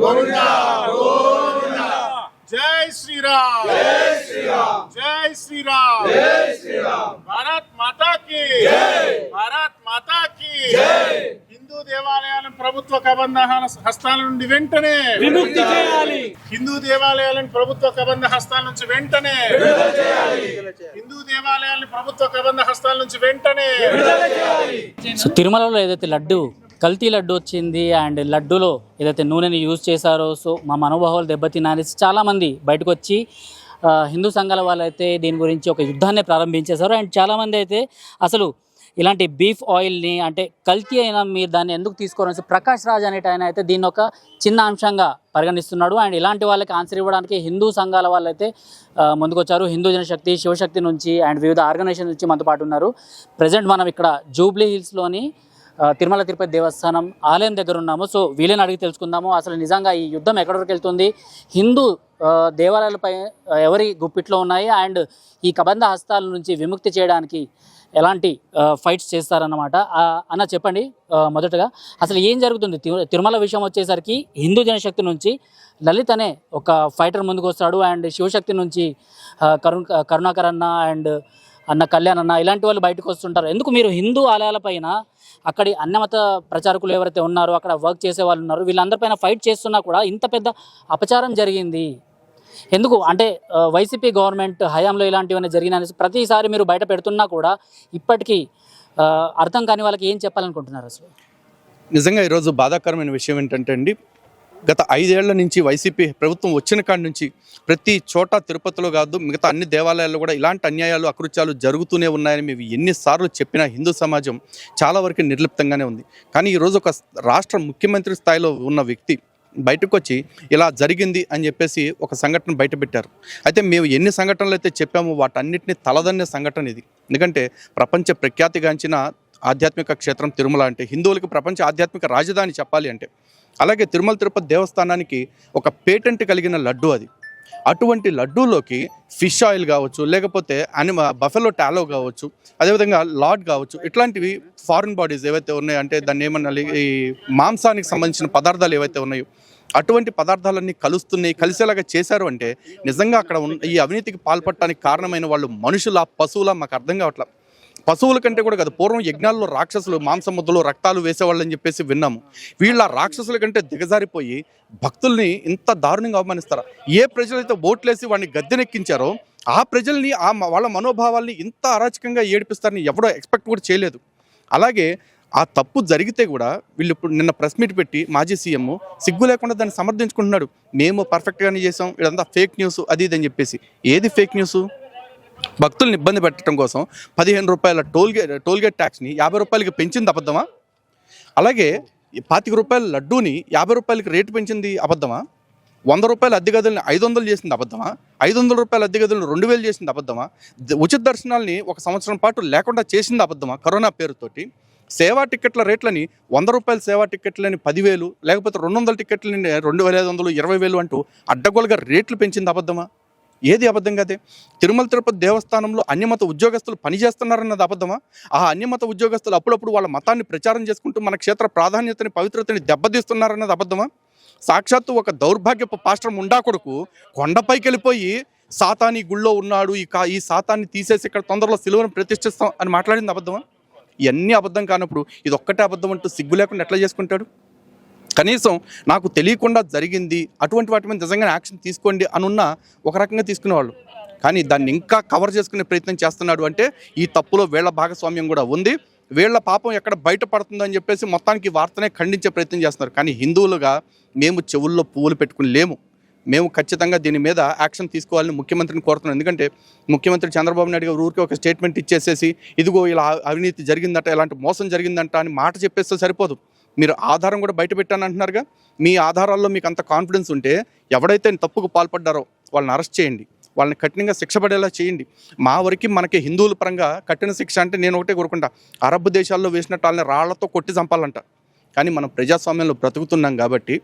గోవిందా జై శ్రీరామ్. జై శ్రీరామ్. జై శ్రీరామ్. జై శ్రీరామ్. భారత్ మాతా కీ భారత్ మాతా కీ హిందూ దేవాలయాలను ప్రభుత్వ కబంధ హస్తాల నుండి వెంటనే విముక్తి చేయాలి. హిందూ దేవాలయాలను ప్రభుత్వ కబంధ హస్తాల నుంచి వెంటనే హిందూ దేవాలయాలను ప్రభుత్వ కబంధ హస్తాల నుంచి వెంటనే సో తిరుమలలో ఏదైతే లడ్డు కల్తీ లడ్డు వచ్చింది అండ్ లడ్డూలో ఏదైతే నూనెని యూజ్ చేశారో సో మా మనోభావాలు దెబ్బతిన్నారనేసి చాలామంది బయటకు వచ్చి హిందూ సంఘాల వాళ్ళైతే దీని గురించి ఒక యుద్ధాన్ని ప్రారంభించేశారు. అండ్ చాలామంది అయితే అసలు ఇలాంటి బీఫ్ ఆయిల్ని అంటే కల్తీ అయినా మీరు దాన్ని ఎందుకు తీసుకోవాలని ప్రకాష్ రాజ్ అనేట ఆయన అయితే దీన్ని ఒక చిన్న అంశంగా పరిగణిస్తున్నాడు. అండ్ ఇలాంటి వాళ్ళకి ఆన్సర్ ఇవ్వడానికి హిందూ సంఘాల వాళ్ళైతే ముందుకొచ్చారు. హిందూ జనశక్తి శివశక్తి నుంచి అండ్ వివిధ ఆర్గనైజేషన్ నుంచి మనతో పాటు ఉన్నారు. ప్రజెంట్ మనం ఇక్కడ జూబ్లీ హిల్స్లోని తిరుమల తిరుపతి దేవస్థానం ఆలయం దగ్గర ఉన్నాము. సో వీళ్ళని అడిగి తెలుసుకుందాము. అసలు నిజంగా ఈ యుద్ధం ఎక్కడి వరకు వెళ్తుంది? హిందూ దేవాలయాలపై ఎవరి గుప్పిట్లో ఉన్నాయి? అండ్ ఈ కబంధ హస్తాల నుంచి విముక్తి చేయడానికి ఎలాంటి ఫైట్స్ చేస్తారన్నమాట. అన్న చెప్పండి మొదటగా. అసలు ఏం జరుగుతుంది? తిరుమల విషయం వచ్చేసరికి హిందూ జనశక్తి నుంచి లలిత్ అనే ఒక ఫైటర్ ముందుకు వస్తాడు అండ్ శివశక్తి నుంచి కరుణ్ కరుణాకర్ అన్న అండ్ అన్న కళ్యాణ్ అన్న ఇలాంటి వాళ్ళు బయటకు వస్తుంటారు. ఎందుకు మీరు హిందూ ఆలయాలపైన అక్కడి అన్నమత ప్రచారకులు ఎవరైతే ఉన్నారో అక్కడ వర్క్ చేసే వాళ్ళు ఉన్నారు వీళ్ళందరిపైన ఫైట్ చేస్తున్నా కూడా ఇంత పెద్ద అపచారం జరిగింది. ఎందుకు? అంటే వైసీపీ గవర్నమెంట్ హయాంలో ఇలాంటివన్నీ జరిగిన ప్రతిసారి మీరు బయట పెడుతున్నా కూడా ఇప్పటికీ అర్థం కాని వాళ్ళకి ఏం చెప్పాలనుకుంటున్నారు అసలు? నిజంగా ఈరోజు బాధాకరమైన విషయం ఏంటంటే అండి గత ఐదేళ్ళ నుంచి వైసీపీ ప్రభుత్వం వచ్చిన కాడి నుంచి ప్రతి చోట తిరుపతిలో కాదు మిగతా అన్ని దేవాలయాల్లో కూడా ఇలాంటి అన్యాయాలు అకృత్యాలు జరుగుతూనే ఉన్నాయని మేము ఎన్నిసార్లు చెప్పినా హిందూ సమాజం చాలా వరకు నిర్లిప్తంగానే ఉంది. కానీ ఈరోజు ఒక రాష్ట్ర ముఖ్యమంత్రి స్థాయిలో ఉన్న వ్యక్తి బయటకు వచ్చి ఇలా జరిగింది అని చెప్పేసి ఒక సంఘటన బయట పెట్టారు అయితే మేము ఎన్ని సంఘటనలు అయితే చెప్పామో వాటన్నిటిని తలదన్నే సంఘటన ఇది. ఎందుకంటే ప్రపంచ ప్రఖ్యాతిగాంచిన ఆధ్యాత్మిక క్షేత్రం తిరుమల అంటే హిందువులకు ప్రపంచ ఆధ్యాత్మిక రాజధాని చెప్పాలి అంటే. అలాగే తిరుమల తిరుపతి దేవస్థానానికి ఒక పేటెంట్ కలిగిన లడ్డు అది. అటువంటి లడ్డూలోకి ఫిష్ ఆయిల్ కావచ్చు లేకపోతే అనిమ బఫెలో టాలో కావచ్చు అదేవిధంగా లాడ్ కావచ్చు ఇట్లాంటివి ఫారిన్ బాడీస్ ఏవైతే ఉన్నాయో అంటే దాన్ని ఏమన్నా ఈ మాంసానికి సంబంధించిన పదార్థాలు ఏవైతే ఉన్నాయో అటువంటి పదార్థాలన్నీ కలుస్తున్నాయి కలిసేలాగా చేశారు అంటే నిజంగా అక్కడ ఉన్న ఈ అవినీతికి పాల్పడటానికి కారణమైన వాళ్ళు మనుషుల పశువుల మాకు అర్థం కావట్లేదు పశువుల కంటే కూడా కాదు పూర్వం యజ్ఞాల్లో రాక్షసులు మాంసముద్దులు రక్తాలు వేసేవాళ్ళని చెప్పేసి విన్నాము. వీళ్ళ రాక్షసుల కంటే దిగజారిపోయి భక్తుల్ని ఇంత దారుణంగా అవమానిస్తారా? ఏ ప్రజలైతే ఓట్లేసి వాడిని గద్దెనెక్కించారో ఆ ప్రజల్ని ఆ మ- వాళ్ళ మనోభావాల్ని ఇంత అరాచకంగా ఏడిపిస్తారని ఎవడో ఎక్స్పెక్ట్ కూడా చేయలేదు. అలాగే ఆ తప్పు జరిగితే కూడా వీళ్ళు ఇప్పుడు నిన్న ప్రెస్ మీట్ పెట్టి మాజీ సీఎం సిగ్గు లేకుండా దాన్ని సమర్థించుకుంటున్నాడు. మేము పర్ఫెక్ట్గానే చేసాం ఇదంతా ఫేక్ న్యూస్ అది ఇది అని చెప్పేసి. ఏది ఫేక్ న్యూస్? భక్తుల్ని ఇబ్బంది పెట్టడం కోసం పదిహేను రూపాయల టోల్గేట్ టోల్గేట్ ట్యాక్స్ని యాభై రూపాయలకి పెంచింది అబద్ధమా? అలాగే ఈ పాతిక రూపాయల లడ్డూని యాభై రూపాయలకి రేటు పెంచింది అబద్ధమా? వంద రూపాయల అద్దె గదులను ఐదు వందలు చేసింది అబద్ధమా? ఐదు వందల రూపాయల అద్దె గదులను రెండు వేలు చేసింది అబద్ధమా? ఉచిత దర్శనాల్ని ఒక సంవత్సరం పాటు లేకుండా చేసింది అబద్ధమా కరోనా పేరుతోటి? సేవా టికెట్ల రేట్లని వంద రూపాయల సేవా టికెట్లని పదివేలు లేకపోతే రెండు వందల టికెట్లని రెండు వేల ఐదు వందలు ఇరవై వేలు అంటూ అడ్డగోలుగా రేట్లు పెంచింది అబద్ధమా? ఏది అబద్ధం కాదే తిరుమల తిరుపతి దేవస్థానంలో అన్యమత ఉద్యోగస్తులు పనిచేస్తున్నారన్నది అబద్ధమా? ఆ అన్యమత ఉద్యోగస్తులు అప్పుడప్పుడు వాళ్ళ మతాన్ని ప్రచారం చేసుకుంటూ మన క్షేత్ర ప్రాధాన్యతని పవిత్రతని దెబ్బతీస్తున్నారన్నది అబద్ధమా? సాక్షాత్తు ఒక దౌర్భాగ్యపు పాశ్రం ముండా కొడుకు కొండపైకి వెళ్ళిపోయి సాతాని గుళ్ళో ఉన్నాడు ఈ కా ఈ సాతాన్ని తీసేసి ఇక్కడ తొందరలో సిలువను ప్రతిష్ఠిస్తాం అని మాట్లాడింది అబద్ధమా? ఇవన్నీ అబద్ధం కానప్పుడు ఇది ఒక్కటే అబద్ధం అంటూ సిగ్గు లేకుండా ఎట్లా చేసుకుంటాడు? కనీసం నాకు తెలియకుండా జరిగింది అటువంటి వాటి మీద నిజంగా యాక్షన్ తీసుకోండి అనున్న ఒక రకంగా తీసుకునేవాళ్ళు. కానీ దాన్ని ఇంకా కవర్ చేసుకునే ప్రయత్నం చేస్తున్నాడు అంటే ఈ తప్పులో వీళ్ళ భాగస్వామ్యం కూడా ఉంది. వీళ్ళ పాపం ఎక్కడ బయటపడుతుందని చెప్పేసి మొత్తానికి వార్తనే ఖండించే ప్రయత్నం చేస్తున్నారు. కానీ హిందువులుగా మేము చెవుల్లో పువ్వులు పెట్టుకుని లేము. మేము ఖచ్చితంగా దీని మీద యాక్షన్ తీసుకోవాలని ముఖ్యమంత్రిని కోరుతున్నాం. ఎందుకంటే ముఖ్యమంత్రి చంద్రబాబు నాయుడు గారు ఊరికి ఒక స్టేట్మెంట్ ఇచ్చేసేసి ఇదిగో ఇలా అవినీతి జరిగిందట ఇలాంటి మోసం జరిగిందంట అని మాట చెప్పేస్తే సరిపోదు. మీరు ఆధారం కూడా బయట పెట్టాను అంటున్నారుగా. మీ ఆధారాల్లో మీకు అంత కాన్ఫిడెన్స్ ఉంటే ఎవడైతే తప్పుకు పాల్పడ్డారో వాళ్ళని అరెస్ట్ చేయండి. వాళ్ళని కఠినంగా శిక్ష పడేలా చేయండి. మా వరకు మనకి హిందువుల పరంగా కఠిన శిక్ష అంటే నేను ఒకటే కోరుకుంటా. అరబ్ దేశాల్లో వేసినట్టు వాళ్ళని రాళ్ళతో కొట్టి చంపాలంట. కానీ మనం ప్రజాస్వామ్యంలో బ్రతుకుతున్నాం కాబట్టి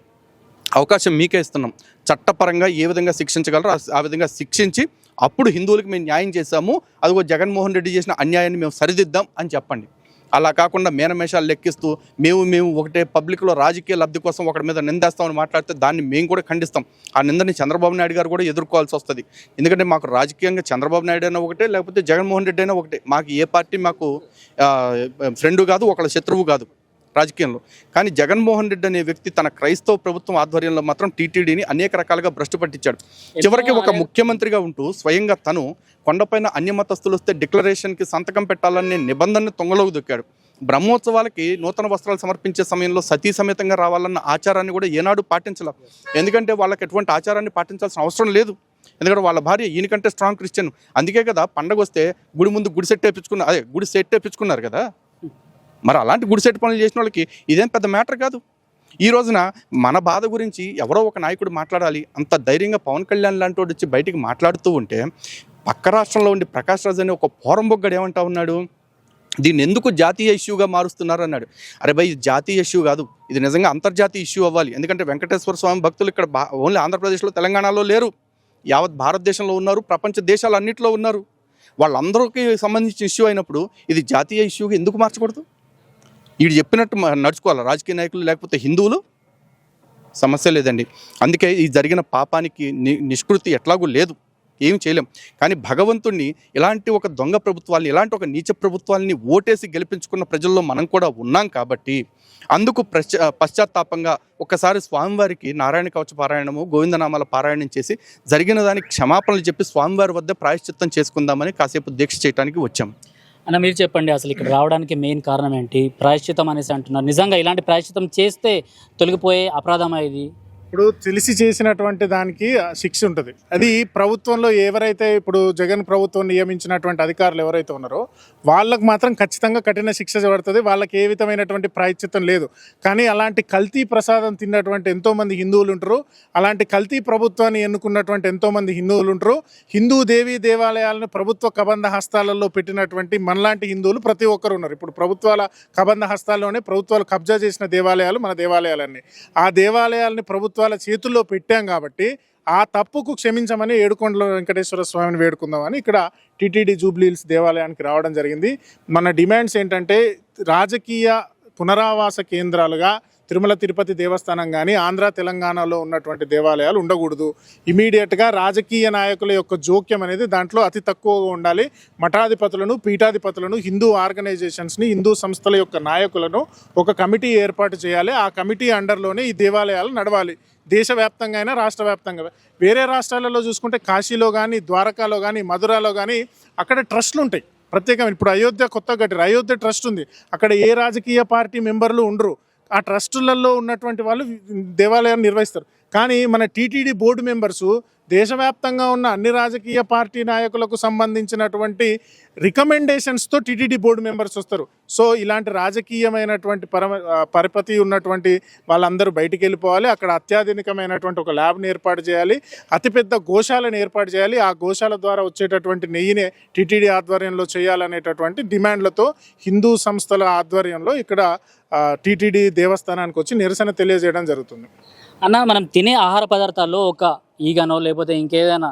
అవకాశం మీకే ఇస్తున్నాం. చట్టపరంగా ఏ విధంగా శిక్షించగలరో ఆ- ఆ విధంగా శిక్షించి అప్పుడు హిందువులకు మేము న్యాయం చేశాము. అదిగో జగన్మోహన్ రెడ్డి చేసిన అన్యాయాన్ని మేము సరిదిద్దాం అని చెప్పండి. అలా కాకుండా మేనమేషాలు లెక్కిస్తూ మేము మేము ఒకటే పబ్లిక్లో రాజకీయ లబ్ధి కోసం ఒకటి మీద నిందేస్తామని మాట్లాడితే దాన్ని మేము కూడా ఖండిస్తాం. ఆ నిందని చంద్రబాబు నాయుడు గారు కూడా ఎదుర్కోవాల్సి వస్తుంది. ఎందుకంటే మాకు రాజకీయంగా చంద్రబాబు నాయుడు అయినా ఒకటే లేకపోతే జగన్మోహన్ రెడ్డి అయినా ఒకటే. మాకు ఏ పార్టీ మాకు ఫ్రెండు కాదు ఒకళ్ళ శత్రువు కాదు. రాజకీయంలో. కానీ జగన్మోహన్ రెడ్డి అనే వ్యక్తి తన క్రైస్తవ ప్రభుత్వం ఆధ్వర్యంలో మాత్రం టీటీడీని అనేక రకాలుగా భ్రష్టు పట్టించాడు. చివరికి ఒక ముఖ్యమంత్రిగా ఉంటూ స్వయంగా తను కొండపైన అన్యమతస్తులు వస్తే డిక్లరేషన్కి సంతకం పెట్టాలనే నిబంధనని తొంగలోకి దొక్కాడు. బ్రహ్మోత్సవాలకి నూతన వస్త్రాలు సమర్పించే సమయంలో సతీ సమేతంగా రావాలన్న ఆచారాన్ని కూడా ఏనాడు పాటించాల. ఎందుకంటే వాళ్ళకి ఎటువంటి ఆచారాన్ని పాటించాల్సిన అవసరం లేదు. ఎందుకంటే వాళ్ళ భార్య ఈయనకంటే స్ట్రాంగ్ క్రిస్టియన్ అందుకే కదా పండగ వస్తే గుడి ముందు గుడి సెట్ వేయించుకున్నారు అదే గుడి సెట్ వేయించుకున్నారు కదా. మరి అలాంటి గుడిసెట్ పనులు చేసిన వాళ్ళకి ఇదేం పెద్ద మ్యాటర్ కాదు. ఈ రోజున మన బాధ గురించి ఎవరో ఒక నాయకుడు మాట్లాడాలి అంత ధైర్యంగా పవన్ కళ్యాణ్ లాంటి వాడు వచ్చి బయటికి మాట్లాడుతూ ఉంటే పక్క రాష్ట్రంలో ఉండి ప్రకాష్ రాజ్ అనే ఒక పోరంబొగ్గడు ఏమంటా ఉన్నాడు? దీన్ని ఎందుకు జాతీయ ఇష్యూగా మారుస్తున్నారు అన్నాడు. అరే భయ్ ఇది జాతీయ ఇష్యూ కాదు. ఇది నిజంగా అంతర్జాతీయ ఇష్యూ అవ్వాలి. ఎందుకంటే వెంకటేశ్వర స్వామి భక్తులు ఇక్కడ బా- ఓన్లీ ఆంధ్రప్రదేశ్లో తెలంగాణలో లేరు. యావత్ భారతదేశంలో ఉన్నారు ప్రపంచ దేశాలు అన్నింటిలో ఉన్నారు. వాళ్ళందరికీ సంబంధించిన ఇష్యూ అయినప్పుడు ఇది జాతీయ ఇష్యూగా ఎందుకు మార్చకూడదు? వీడు చెప్పినట్టు నడుచుకోవాలి? రాజకీయ నాయకులు లేకపోతే హిందువులు? సమస్య లేదండి. అందుకే ఈ జరిగిన పాపానికి నిష్కృతి ఎట్లాగూ లేదు. ఏం చేయలేం. కానీ భగవంతుణ్ణి ఇలాంటి ఒక దొంగ ప్రభుత్వాన్ని ఇలాంటి ఒక నీచ ప్రభుత్వాల్ని ఓటేసి గెలిపించుకున్న ప్రజల్లో మనం కూడా ఉన్నాం కాబట్టి అందుకు ప్రశ్చ పశ్చాత్తాపంగా ఒక్కసారి స్వామివారికి నారాయణ కవచ పారాయణము గోవిందనామాల పారాయణం చేసి జరిగిన దానికి క్షమాపణలు చెప్పి స్వామివారి వద్ద ప్రాయశ్చిత్తం చేసుకుందామని కాసేపు దీక్ష చేయడానికి వచ్చాం. అన్న మీరు చెప్పండి అసలు ఇక్కడ రావడానికి మెయిన్ కారణం ఏంటి? ప్రాయశ్చితం అనేసి అంటున్నారు. నిజంగా ఇలాంటి ప్రాయశ్చితం చేస్తే తొలగిపోయే అపరాధం ఇది? ఇప్పుడు తెలిసి చేసినటువంటి దానికి శిక్ష ఉంటుంది. అది ప్రభుత్వంలో ఎవరైతే ఇప్పుడు జగన్ ప్రభుత్వం నియమించినటువంటి అధికారులు ఎవరైతే ఉన్నారో వాళ్ళకు మాత్రం ఖచ్చితంగా కఠిన శిక్ష పడుతుంది. వాళ్ళకి ఏ విధమైనటువంటి ప్రాయశ్చిత్తం లేదు. కానీ అలాంటి కల్తీ ప్రసాదం తిన్నటువంటి ఎంతోమంది హిందువులు ఉంటారు. అలాంటి కల్తీ ప్రభుత్వాన్ని ఎన్నుకున్నటువంటి ఎంతోమంది హిందువులు ఉంటారు. హిందూ దేవీ దేవాలయాలను ప్రభుత్వ కబంధ హస్తాలలో పెట్టినటువంటి మనలాంటి హిందువులు ప్రతి ఒక్కరు ఉన్నారు. ఇప్పుడు ప్రభుత్వాల కబంధ హస్తాల్లోనే ప్రభుత్వాలు కబ్జా చేసిన దేవాలయాలు మన దేవాలయాలన్నీ. ఆ దేవాలయాలని ప్రభుత్వాల వాళ్ళ చేతుల్లో పెట్టాం కాబట్టి ఆ తప్పుకు క్షమించమని ఏడుకొండల వెంకటేశ్వర స్వామిని వేడుకుందామని ఇక్కడ టీటీడీ జూబ్లీహిల్స్ దేవాలయానికి రావడం జరిగింది. మన డిమాండ్స్ ఏంటంటే రాజకీయ పునరావాస కేంద్రాలుగా తిరుమల తిరుపతి దేవస్థానం కానీ ఆంధ్ర తెలంగాణలో ఉన్నటువంటి దేవాలయాలు ఉండకూడదు. ఇమీడియట్గా రాజకీయ నాయకుల యొక్క జోక్యం అనేది దాంట్లో అతి తక్కువగా ఉండాలి. మఠాధిపతులను పీఠాధిపతులను హిందూ ఆర్గనైజేషన్స్ని హిందూ సంస్థల యొక్క నాయకులను ఒక కమిటీ ఏర్పాటు చేయాలి. ఆ కమిటీ అండర్లోనే ఈ దేవాలయాలు నడవాలి. దేశవ్యాప్తంగా అయినా రాష్ట్ర వ్యాప్తంగా వేరే రాష్ట్రాలలో చూసుకుంటే కాశీలో కానీ ద్వారకాలో కానీ మధురాలో కానీ అక్కడ ట్రస్ట్లు ఉంటాయి. ప్రత్యేకమైన ఇప్పుడు అయోధ్య కొత్త కట్టారు. అయోధ్య ట్రస్ట్ ఉంది. అక్కడ ఏ రాజకీయ పార్టీ మెంబర్లు ఉండరు. ఆ ట్రస్టులలో ఉన్నటువంటి వాళ్ళు దేవాలయాన్ని నిర్వహిస్తారు. కానీ మన టీటీడీ బోర్డు మెంబర్సు దేశవ్యాప్తంగా ఉన్న అన్ని రాజకీయ పార్టీ నాయకులకు సంబంధించినటువంటి రికమెండేషన్స్తో టీటీడీ బోర్డు మెంబర్స్ వస్తారు. సో ఇలాంటి రాజకీయమైనటువంటి పరమ పరపతి ఉన్నటువంటి వాళ్ళందరూ బయటికి వెళ్ళిపోవాలి. అక్కడ అత్యాధునికమైనటువంటి ఒక ల్యాబ్ని ఏర్పాటు చేయాలి. అతిపెద్ద గోశాలను ఏర్పాటు చేయాలి. ఆ గోశాల ద్వారా వచ్చేటటువంటి నెయ్యిని టీటీడీ ఆధ్వర్యంలో చేయాలనేటటువంటి డిమాండ్లతో హిందూ సంస్థల ఆధ్వర్యంలో ఇక్కడ టీటీడీ దేవస్థానానికి వచ్చి నిరసన తెలియజేయడం జరుగుతుంది. అన్న మనం తినే ఆహార పదార్థాల్లో ఒక ఈగనో లేకపోతే ఇంకేదైనా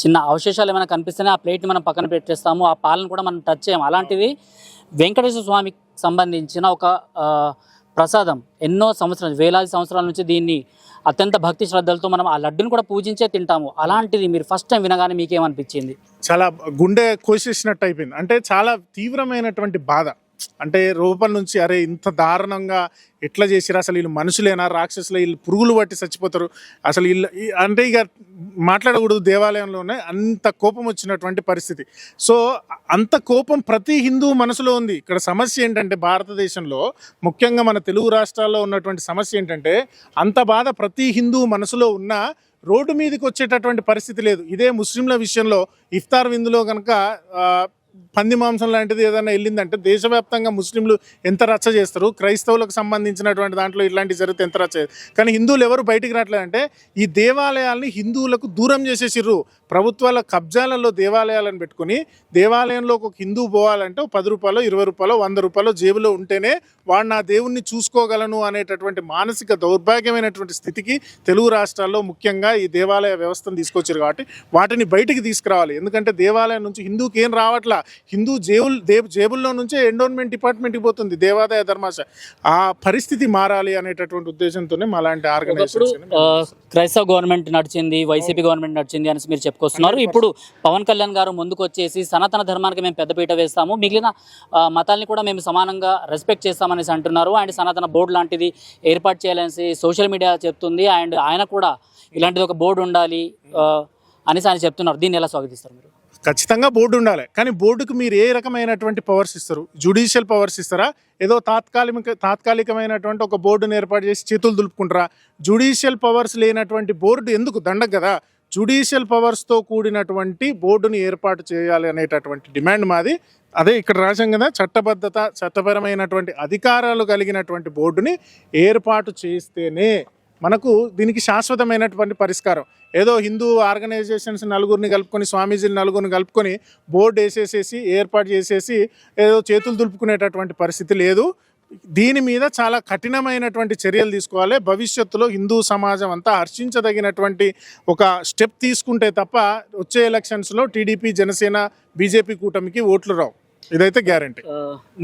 చిన్న అవశేషాలు ఏమైనా కనిపిస్తేనే ఆ ప్లేట్ని మనం పక్కన పెట్టేస్తాము ఆ పాలను కూడా మనం టచ్ చేయము. అలాంటిది వెంకటేశ్వర స్వామికి సంబంధించిన ఒక ప్రసాదం ఎన్నో సంవత్సరాలు వేలాది సంవత్సరాల నుంచి దీన్ని అత్యంత భక్తి శ్రద్ధలతో మనం ఆ లడ్డును కూడా పూజించే తింటాము. అలాంటిది మీరు ఫస్ట్ టైం వినగానే మీకేమనిపించింది? చాలా గుండె కోసేసినట్టు అయిపోయింది. అంటే చాలా తీవ్రమైనటువంటి బాధ. అంటే రూపం నుంచి అరే ఇంత దారుణంగా ఎట్లా చేసిరా అసలు వీళ్ళు మనుషులేనా? రాక్షసులు? వీళ్ళు పురుగులు పట్టి చచ్చిపోతారు. అసలు వీళ్ళు అంటే ఇక మాట్లాడకూడదు దేవాలయంలోనే అంత కోపం వచ్చినటువంటి పరిస్థితి. సో అంత కోపం ప్రతి హిందూ మనసులో ఉంది. ఇక్కడ సమస్య ఏంటంటే భారతదేశంలో ముఖ్యంగా మన తెలుగు రాష్ట్రాల్లో ఉన్నటువంటి సమస్య ఏంటంటే అంత బాధ ప్రతి హిందూ మనసులో ఉన్నా రోడ్డు మీదకి వచ్చేటటువంటి పరిస్థితి లేదు. ఇదే ముస్లింల విషయంలో ఇఫ్తార్ విందులో కనుక పంది మాంసం లాంటిది ఏదైనా వెళ్ళిందంటే దేశవ్యాప్తంగా ముస్లింలు ఎంత రచ్చ చేస్తారు? క్రైస్తవులకు సంబంధించినటువంటి దాంట్లో ఇట్లాంటివి జరిగితే ఎంత రచ్చ కానీ హిందువులు ఎవరు బయటికి రావట్లేదంటే ఈ దేవాలయాల్ని హిందువులకు దూరం చేసేసిర్రు. ప్రభుత్వాల కబ్జాలలో దేవాలయాలను పెట్టుకుని దేవాలయంలో ఒక హిందూ పోవాలంటే పది రూపాయలు ఇరవై రూపాయలు వంద రూపాయలు జేబులో ఉంటేనే వాడు నా దేవుణ్ణి చూసుకోగలను అనేటటువంటి మానసిక దౌర్భాగ్యమైనటువంటి స్థితికి తెలుగు రాష్ట్రాల్లో ముఖ్యంగా ఈ దేవాలయ వ్యవస్థను తీసుకొచ్చారు కాబట్టి వాటిని బయటికి తీసుకురావాలి. ఎందుకంటే దేవాలయం నుంచి హిందూకి ఏం రావట్లా? హిందూ జేబుల్ దే జేబుల్లో నుంచే ఎండోన్మెంట్ డిపార్ట్మెంట్కి పోతుంది దేవాదాయ ధర్మాశ. ఆ పరిస్థితి మారాలి అనేటటువంటి ఉద్దేశంతోనే మా లాంటి ఒకప్పుడు ఆర్గనైజేషన్ క్రైస్తవ గవర్నమెంట్ నడిచింది వైసీపీ గవర్నమెంట్ నడిచింది అని మీరు చెప్పుకొస్తున్నారు. ఇప్పుడు పవన్ కళ్యాణ్ గారు ముందుకు వచ్చేసి సనాతన ధర్మానికి మేము పెద్దపీట వేస్తాము మిగిలిన మతాల్ని కూడా మేము సమానంగా రెస్పెక్ట్ చేస్తామనేసి అంటున్నారు. అండ్ సనాతన బోర్డు లాంటిది ఏర్పాటు చేయాలనేసి సోషల్ మీడియా చెప్తుంది. అండ్ ఆయన కూడా ఇలాంటిది ఒక బోర్డు ఉండాలి అనేసి ఆయన చెప్తున్నారు. దీన్ని ఎలా స్వాగతిస్తారు మీరు? ఖచ్చితంగా బోర్డు ఉండాలి. కానీ బోర్డుకు మీరు ఏ రకమైనటువంటి పవర్స్ ఇస్తారు? జ్యుడిషియల్ పవర్స్ ఇస్తారా? ఏదో తాత్కాలిక తాత్కాలికమైనటువంటి ఒక బోర్డును ఏర్పాటు చేసి చేతులు దులుపుకుంటారా? జ్యుడిషియల్ పవర్స్ లేనటువంటి బోర్డు ఎందుకు? దండగ కదా. జ్యుడిషియల్ పవర్స్తో కూడినటువంటి బోర్డుని ఏర్పాటు చేయాలి అనేటటువంటి డిమాండ్ మాది. అదే ఇక్కడ రాశాం కదా చట్టబద్ధత చట్టపరమైనటువంటి అధికారాలు కలిగినటువంటి బోర్డుని ఏర్పాటు చేస్తేనే మనకు దీనికి శాశ్వతమైనటువంటి పరిష్కారం. ఏదో హిందూ ఆర్గనైజేషన్స్ నలుగురిని కలుపుకొని స్వామీజీని నలుగురిని కలుపుకొని బోర్డు వేసేసేసి ఏర్పాటు చేసేసి ఏదో చేతులు దులుపుకునేటటువంటి పరిస్థితి లేదు. దీని మీద చాలా కఠినమైనటువంటి చర్యలు తీసుకోవాలి. భవిష్యత్తులో హిందూ సమాజం అంతా హర్షించదగినటువంటి ఒక స్టెప్ తీసుకుంటే తప్ప వచ్చే ఎలక్షన్స్లో టీడీపీ జనసేన బీజేపీ కూటమికి ఓట్లు రావు. ఇదైతే గ్యారంటీ.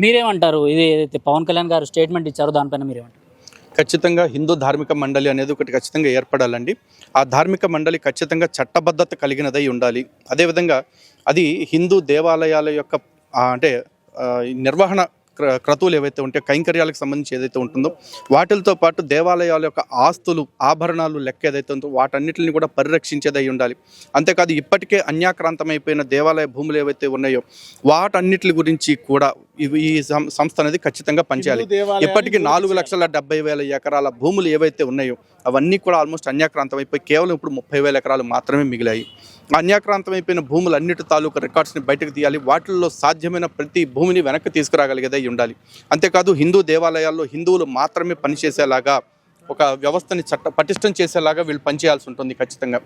మీరేమంటారు? ఇది ఏదైతే పవన్ కళ్యాణ్ గారు స్టేట్మెంట్ ఇచ్చారో దానిపైన మీరేమంటారు? ఖచ్చితంగా హిందూ ధార్మిక మండలి అనేది ఒకటి ఖచ్చితంగా ఏర్పడాలండి. ఆ ధార్మిక మండలి ఖచ్చితంగా చట్టబద్ధత కలిగినదై ఉండాలి. అదేవిధంగా అది హిందూ దేవాలయాల యొక్క అంటే నిర్వహణ క్రతువులు ఏవైతే ఉంటాయో కైంకర్యాలకు సంబంధించి ఏదైతే ఉంటుందో వాటితో పాటు దేవాలయాల యొక్క ఆస్తులు ఆభరణాలు లెక్క ఏదైతే ఉందో వాటన్నిటిని కూడా పరిరక్షించేదై ఉండాలి. అంతేకాదు ఇప్పటికే అన్యాక్రాంతమైపోయిన దేవాలయ భూములు ఏవైతే ఉన్నాయో వాటన్నిటి గురించి కూడా ఈ సంస్థ అనేది ఖచ్చితంగా పనిచేయాలి. ఇప్పటికీ నాలుగు. లక్షల డెబ్బై వేల ఎకరాల భూములు ఏవైతే ఉన్నాయో అవన్నీ కూడా ఆల్మోస్ట్ అన్యాక్రాంతం అయిపోయి కేవలం ఇప్పుడు ముప్పై వేల ఎకరాలు మాత్రమే మిగిలాయి. ఆ అన్యాక్రాంతం అయిపోయిన భూములు అన్నిటి తాలూకు రికార్డ్స్ని బయటకు తీయాలి. వాటిల్లో సాధ్యమైన ప్రతి భూమిని వెనక్కి తీసుకురాగలిగేదై ఉండాలి. అంతేకాదు హిందూ దేవాలయాల్లో హిందువులు మాత్రమే పనిచేసేలాగా ఒక వ్యవస్థని చట్ట పటిష్టం చేసేలాగా వీళ్ళు పనిచేయాల్సి ఉంటుంది ఖచ్చితంగా.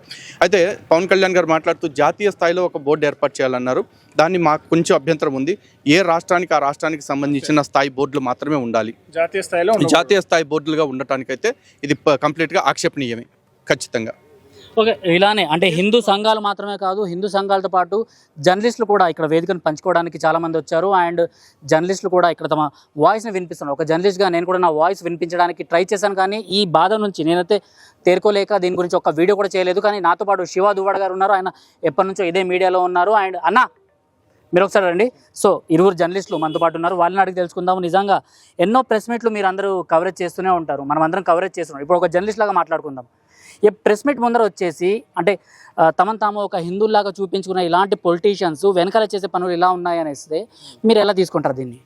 అయితే పవన్ కళ్యాణ్ గారు మాట్లాడుతూ జాతీయ స్థాయిలో ఒక బోర్డు ఏర్పాటు చేయాలన్నారు. దాన్ని మాకు కొంచెం అభ్యంతరం ఉంది. ఏ రాష్ట్రానికి ఆ రాష్ట్రానికి సంబంధించిన స్థాయి బోర్డులు మాత్రమే ఉండాలి. జాతీయ స్థాయిలో. జాతీయ స్థాయి బోర్డులుగా ఉండటానికైతే ఇది కంప్లీట్గా ఆక్షేపణీయమే ఖచ్చితంగా. ఓకే ఇలానే. అంటే హిందూ సంఘాలు మాత్రమే కాదు హిందూ సంఘాలతో పాటు జర్నలిస్టులు కూడా ఇక్కడ వేదికను పంచుకోవడానికి చాలామంది వచ్చారు. అండ్ జర్నలిస్టులు కూడా ఇక్కడ తమ వాయిస్ని వినిపిస్తున్నారు. ఒక జర్నలిస్ట్గా నేను కూడా నా వాయిస్ వినిపించడానికి ట్రై చేశాను కానీ ఈ బాధ నుంచి నేనైతే తేరుకోలేక దీని గురించి ఒక వీడియో కూడా చేయలేదు. కానీ నాతో పాటు శివ దువాడ గారు ఉన్నారు. ఆయన ఎప్పటి నుంచో ఇదే మీడియాలో ఉన్నారు. అండ్ అన్న మీరు ఒకసారి రండి. సో ఇరువురు జర్నలిస్టులు మనతో పాటు ఉన్నారు. వాళ్ళని అడిగి తెలుసుకుందాము. నిజంగా ఎన్నో ప్రెస్ మీట్లు మీరు అందరూ కవరేజ్ చేస్తూనే ఉంటారు. మనం అందరం కవరేజ్ చేస్తున్నాం. ఇప్పుడు ఒక జర్నలిస్ట్ లాగా మాట్లాడుకుందాం. ఈ ప్రెస్ మీట్ ముందర వచ్చేసి అంటే తమను తాము ఒక హిందువులాగా చూపించుకున్న ఇలాంటి పొలిటీషియన్స్ వెనకాల చేసే పనులు ఇలా ఉన్నాయనేస్తే మీరు ఎలా తీసుకుంటారు దీన్ని?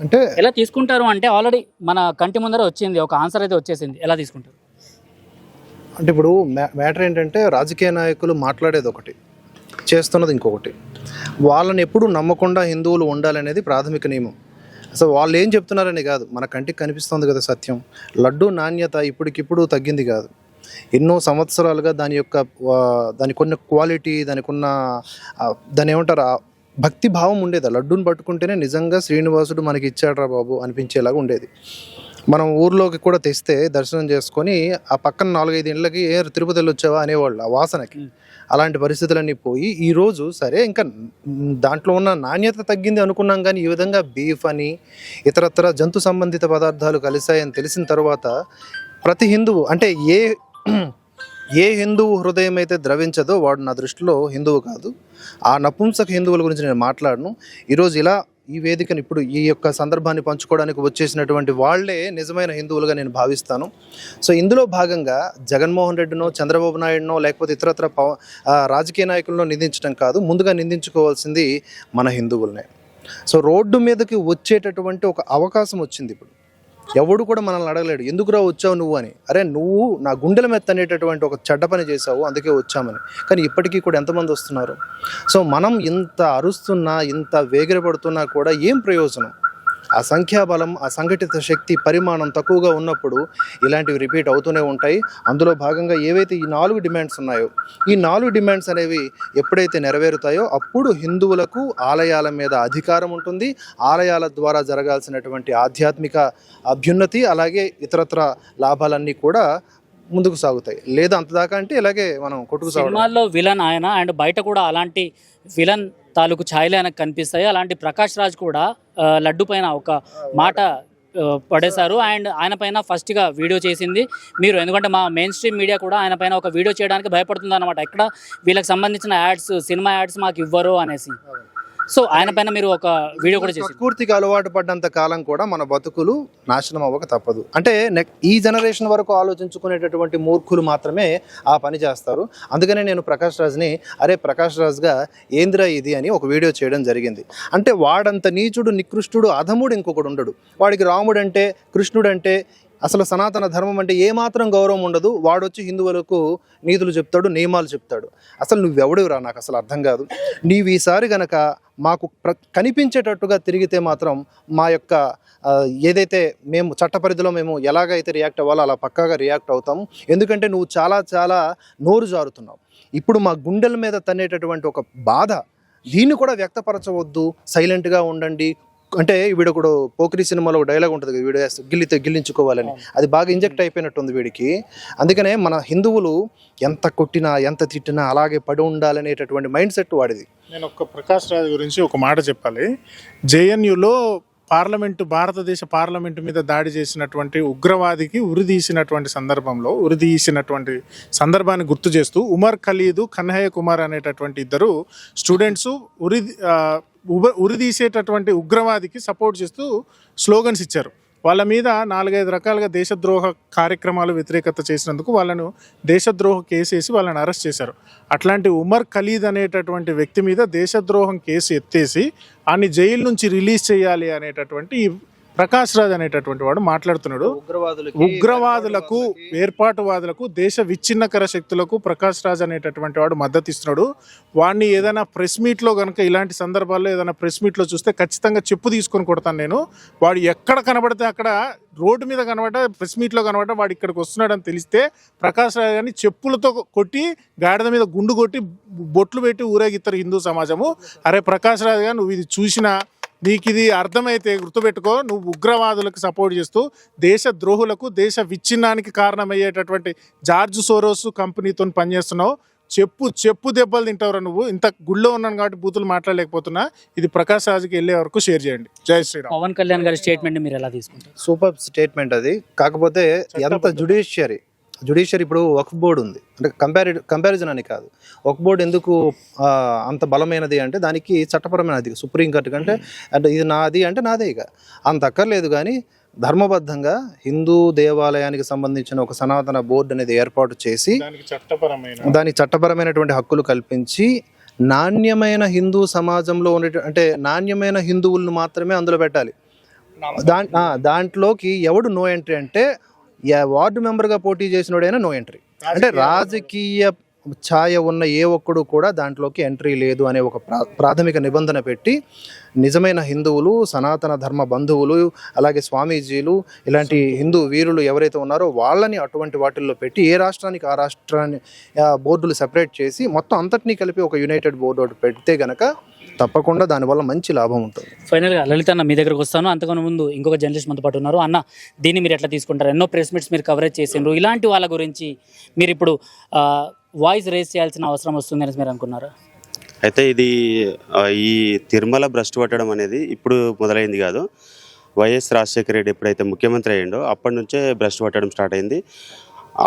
అంటే ఎలా తీసుకుంటారు అంటే ఆల్రెడీ మన కంటి ముందర వచ్చింది ఒక ఆన్సర్ అయితే వచ్చేసింది. ఎలా తీసుకుంటారు? అంటే ఇప్పుడు మ్యా- మ్యాటర్ ఏంటంటే రాజకీయ నాయకులు మాట్లాడేది ఒకటి చేస్తున్నది ఇంకొకటి. వాళ్ళని ఎప్పుడు నమ్మకుండా హిందువులు ఉండాలనేది ప్రాథమిక నియమం. అసలు వాళ్ళు ఏం చెప్తున్నారని కాదు మన కంటికి కనిపిస్తుంది కదా సత్యం. లడ్డు నాణ్యత ఇప్పటికిప్పుడు తగ్గింది కాదు. ఎన్నో సంవత్సరాలుగా దాని యొక్క దానికి ఉన్న క్వాలిటీ దానికి ఉన్న దాని ఏమంటారు భక్తి భావం ఉండేది. ఆ లడ్డూని పట్టుకుంటేనే నిజంగా శ్రీనివాసుడు మనకి ఇచ్చాడ్రా బాబు అనిపించేలాగా ఉండేది. మనం ఊర్లోకి కూడా తెస్తే దర్శనం చేసుకొని ఆ పక్కన నాలుగైదు ఇండ్లకి ఏ తిరుపతి వచ్చావా? అనేవాళ్ళు ఆ వాసనకి. అలాంటి పరిస్థితులన్నీ పోయి ఈ రోజు సరే ఇంకా దాంట్లో ఉన్న నాణ్యత తగ్గింది అనుకున్నాం కానీ ఈ విధంగా బీఫ్ అని ఇతరత్ర జంతు సంబంధిత పదార్థాలు కలిశాయని తెలిసిన తర్వాత ప్రతి హిందువు అంటే ఏ ఏ హిందువు హృదయం అయితే ద్రవించదో వాడు నా దృష్టిలో హిందువు కాదు. ఆ నపుంసక హిందువుల గురించి నేను మాట్లాడను. ఈరోజు ఇలా ఈ వేదికను ఇప్పుడు ఈ యొక్క సందర్భాన్ని పంచుకోవడానికి వచ్చేసినటువంటి వాళ్ళే నిజమైన హిందువులుగా నేను భావిస్తాను. సో ఇందులో భాగంగా జగన్మోహన్ రెడ్డినో చంద్రబాబు నాయుడునో లేకపోతే ఇతరత్ర పవ రాజకీయ నాయకులను నిందించడం కాదు. ముందుగా నిందించుకోవాల్సింది మన హిందువులనే. సో రోడ్డు మీదకి వచ్చేటటువంటి ఒక అవకాశం వచ్చింది ఇప్పుడు. ఎవడు కూడా మనల్ని అడగలేడు. ఎందుకురా వచ్చావు నువ్వు? అని. అరే నువ్వు నా గుండెల మెత్త అనేటటువంటి ఒక చెడ్డ పని చేసావు అందుకే వచ్చామని. కానీ ఇప్పటికీ కూడా ఎంతమంది వస్తున్నారు? సో మనం ఇంత అరుస్తున్నా ఇంత వేగిరపడుతున్నా కూడా ఏం ప్రయోజనం? ఆ సంఖ్యాబలం ఆ సంఘటిత శక్తి పరిమాణం తక్కువగా ఉన్నప్పుడు ఇలాంటివి రిపీట్ అవుతూనే ఉంటాయి. అందులో భాగంగా ఏవైతే ఈ నాలుగు డిమాండ్స్ ఉన్నాయో ఈ నాలుగు డిమాండ్స్ అనేవి ఎప్పుడైతే నెరవేరుతాయో అప్పుడు హిందువులకు ఆలయాల మీద అధికారం ఉంటుంది. ఆలయాల ద్వారా జరగాల్సినటువంటి ఆధ్యాత్మిక అభ్యున్నతి అలాగే ఇతరత్ర లాభాలన్నీ కూడా ముందుకు సాగుతాయి. లేదా అంతదాకా అంటే ఇలాగే మనం కొట్టుకు సాగడం. సినిమాల్లో విలన్ ఆయన అండ్ బయట కూడా అలాంటి విలన్ తాలూకు ఛాయలే ఆయనకు కనిపిస్తాయి. అలాంటి ప్రకాష్ రాజ్ కూడా లడ్డు పైన ఒక మాట పడేశారు. అండ్ ఆయన పైన ఫస్ట్గా వీడియో చేసింది. మీరు ఎందుకంటే మా మెయిన్ స్ట్రీమ్ మీడియా కూడా ఆయన పైన ఒక వీడియో చేయడానికి భయపడుతుంది అనమాట ఎక్కడ వీళ్ళకి సంబంధించిన యాడ్స్ సినిమా యాడ్స్ మాకు ఇవ్వరు అనేసి. సో ఆయన పైన మీరు ఒక వీడియో కూడా చేసి పూర్తిగా అలవాటు పడ్డంత కాలం కూడా మన బతుకులు నాశనం అవ్వక తప్పదు. అంటే నెక్ ఈ జనరేషన్ వరకు ఆలోచించుకునేటటువంటి మూర్ఖులు మాత్రమే ఆ పని చేస్తారు. అందుకనే నేను ప్రకాష్ రాజ్ని అరే ప్రకాష్ రాజ్గా ఏంద్రా ఇది అని ఒక వీడియో చేయడం జరిగింది. అంటే వాడంత నీచుడు నికృష్టుడు అధముడు ఇంకొకడు ఉండడు. వాడికి రాముడు అంటే కృష్ణుడు అంటే అసలు సనాతన ధర్మం అంటే ఏమాత్రం గౌరవం ఉండదు. వాడొచ్చి హిందువులకు నీతులు చెప్తాడు నియమాలు చెప్తాడు. అసలు నువ్వెవడురా నాకు అసలు అర్థం కాదు. నీవు ఈసారి గనక మాకు ప్ర కనిపించేటట్టుగా తిరిగితే మాత్రం మా యొక్క ఏదైతే మేము చట్ట పరిధిలో మేము ఎలాగైతే రియాక్ట్ అవ్వాలో అలా పక్కాగా రియాక్ట్ అవుతాము. ఎందుకంటే నువ్వు చాలా చాలా నోరు జారుతున్నావు. ఇప్పుడు మా గుండెల మీద తన్నేటటువంటి ఒక బాధ దీన్ని కూడా వ్యక్తపరచవద్దు. సైలెంట్గా ఉండండి. అంటే వీడు కూడా పోకిరి సినిమాలో డైలాగ్ ఉంటుంది కదా, వీడు గిల్లితే గిల్లించుకోవాలని. అది బాగా ఇంజెక్ట్ అయిపోయినట్టుంది వీడికి. అందుకనే మన హిందువులు ఎంత కొట్టినా ఎంత తిట్టినా అలాగే పడి ఉండాలనేటటువంటి మైండ్ సెట్ వాడిది. నేను ఒక ప్రకాష్ రాజ్ గురించి ఒక మాట చెప్పాలి. జేఎన్యులో పార్లమెంటు భారతదేశ పార్లమెంటు మీద దాడి చేసినటువంటి ఉగ్రవాదికి ఉరి తీసినటువంటి సందర్భంలో ఉరి తీసినటువంటి సందర్భాన్ని గుర్తు చేస్తూ ఉమర్ ఖలీదు కన్హయ్య కుమార్ అనేటటువంటి ఇద్దరు స్టూడెంట్స్ ఉరి ఉరిదీసేటటువంటి ఉగ్రవాదికి సపోర్ట్ చేస్తూ స్లోగన్స్ ఇచ్చారు. వాళ్ళ మీద నాలుగైదు రకాలుగా దేశద్రోహ కార్యక్రమాలు వ్యతిరేకత చేసినందుకు వాళ్ళను దేశద్రోహ కేసు వేసి వాళ్ళని అరెస్ట్ చేశారు. అట్లాంటి ఉమర్ ఖలీద్ అనేటటువంటి వ్యక్తి మీద దేశద్రోహం కేసు ఎత్తేసి ఆయన్ని జైలు నుంచి రిలీజ్ చేయాలి అనేటటువంటి ఈ ప్రకాష్ రాజ్ అనేటటువంటి వాడు మాట్లాడుతున్నాడు. ఉగ్రవాదులకు వేర్పాటువాదులకు దేశ విచ్ఛిన్నకర శక్తులకు ప్రకాష్ రాజ్ అనేటటువంటి వాడు మద్దతు ఇస్తున్నాడు వాడిని ఏదైనా ప్రెస్ మీట్లో కనుక ఇలాంటి సందర్భాల్లో ఏదైనా ప్రెస్ మీట్లో చూస్తే ఖచ్చితంగా చెప్పు తీసుకొని కొడతాను నేను. వాడు ఎక్కడ కనబడితే అక్కడ రోడ్డు మీద కనబడ్డ ప్రెస్ మీట్లో కనబడ్డ వాడు ఇక్కడికి వస్తున్నాడని తెలిస్తే ప్రకాష్ రాజ్ గారిని చెప్పులతో కొట్టి గాడిద మీద గుండు కొట్టి బొట్లు పెట్టి ఊరేగిస్తారు హిందూ సమాజము. అరే ప్రకాష్ రాజ్ గారు నువ్వు ఇది చూసినా నీకు ఇది అర్థమైతే గుర్తుపెట్టుకో నువ్వు ఉగ్రవాదులకు సపోర్ట్ చేస్తూ దేశ ద్రోహులకు దేశ విచ్ఛిన్నానికి కారణమయ్యేటటువంటి జార్జ్ సోరోస్ కంపెనీతో పనిచేస్తున్నావు. చెప్పు చెప్పు దెబ్బలు తింటావురా నువ్వు. ఇంత గుళ్ళో ఉన్నాను కాబట్టి బూతులు మాట్లాడలేకపోతున్నా. ఇది ప్రకాష్ రాజుకి వెళ్ళే వరకు షేర్ చేయండి. జై శ్రీరామ్. పవన్ కళ్యాణ్ గారి స్టేట్మెంట్ మీరు ఎలా తీసుకుంటారు? సూపర్ స్టేట్మెంట్ అది. కాకపోతే ఎంత జుడిషియరీ జుడిషియరీ ఇప్పుడు వక్ఫ్ బోర్డు ఉంది. అంటే కంపారి కంపారిజన్ అని కాదు. వక్ఫ్ బోర్డు ఎందుకు అంత బలమైనది అంటే దానికి చట్టపరమైనది సుప్రీం కోర్టు కంటే అంటే ఇది నాది అంటే నాదే ఇక. అంత అక్కర్లేదు కానీ ధర్మబద్ధంగా హిందూ దేవాలయానికి సంబంధించిన ఒక సనాతన బోర్డు అనేది ఏర్పాటు చేసి దానికి చట్టపరమైన దాని చట్టపరమైనటువంటి హక్కులు కల్పించి నాణ్యమైన హిందూ సమాజంలో ఉండే అంటే నాణ్యమైన హిందువులను మాత్రమే అందులో పెట్టాలి. దా దాంట్లోకి ఎవడు నో ఎంట్రీ అంటే వార్డు మెంబర్గా పోటీ చేసినోడైనా నో ఎంట్రీ. అంటే రాజకీయ ఛాయ ఉన్న ఏ ఒక్కడు కూడా దాంట్లోకి ఎంట్రీ లేదు అనే ఒక ప్రా ప్రాథమిక నిబంధన పెట్టి నిజమైన హిందువులు సనాతన ధర్మ బంధువులు అలాగే స్వామీజీలు ఇలాంటి హిందూ వీరులు ఎవరైతే ఉన్నారో వాళ్ళని అటువంటి వాటిల్లో పెట్టి ఏ రాష్ట్రానికి ఆ రాష్ట్రాన్ని బోర్డులు సెపరేట్ చేసి మొత్తం అంతటినీ కలిపి ఒక యునైటెడ్ బోర్డు ఒకటి పెడితే గనక తప్పకుండా దానివల్ల మంచి లాభం ఉంటుంది. ఫైనల్గా లలిత అన్న మీ దగ్గరకు వస్తాను. అంతకన్నా ముందు ఇంకొక జర్నలిస్ట్ మనతో పాటు ఉన్నారు. అన్న దీన్ని మీరు ఎట్లా తీసుకుంటారు? ఎన్నో ప్రెస్ మీట్స్ మీరు కవరేజ్ చేసిండ్రు. ఇలాంటి వాళ్ళ గురించి మీరు ఇప్పుడు వాయిస్ రేస్ చేయాల్సిన అవసరం వస్తుంది అని మీరు అనుకున్నారా? అయితే ఇది ఈ తిరుమల భ్రష్టు పట్టడం అనేది ఇప్పుడు మొదలైంది కాదు. వైఎస్ రాజశేఖర రెడ్డి ఎప్పుడైతే ముఖ్యమంత్రి అయ్యిండో అప్పటి నుంచే భ్రష్టు పట్టడం స్టార్ట్ అయింది.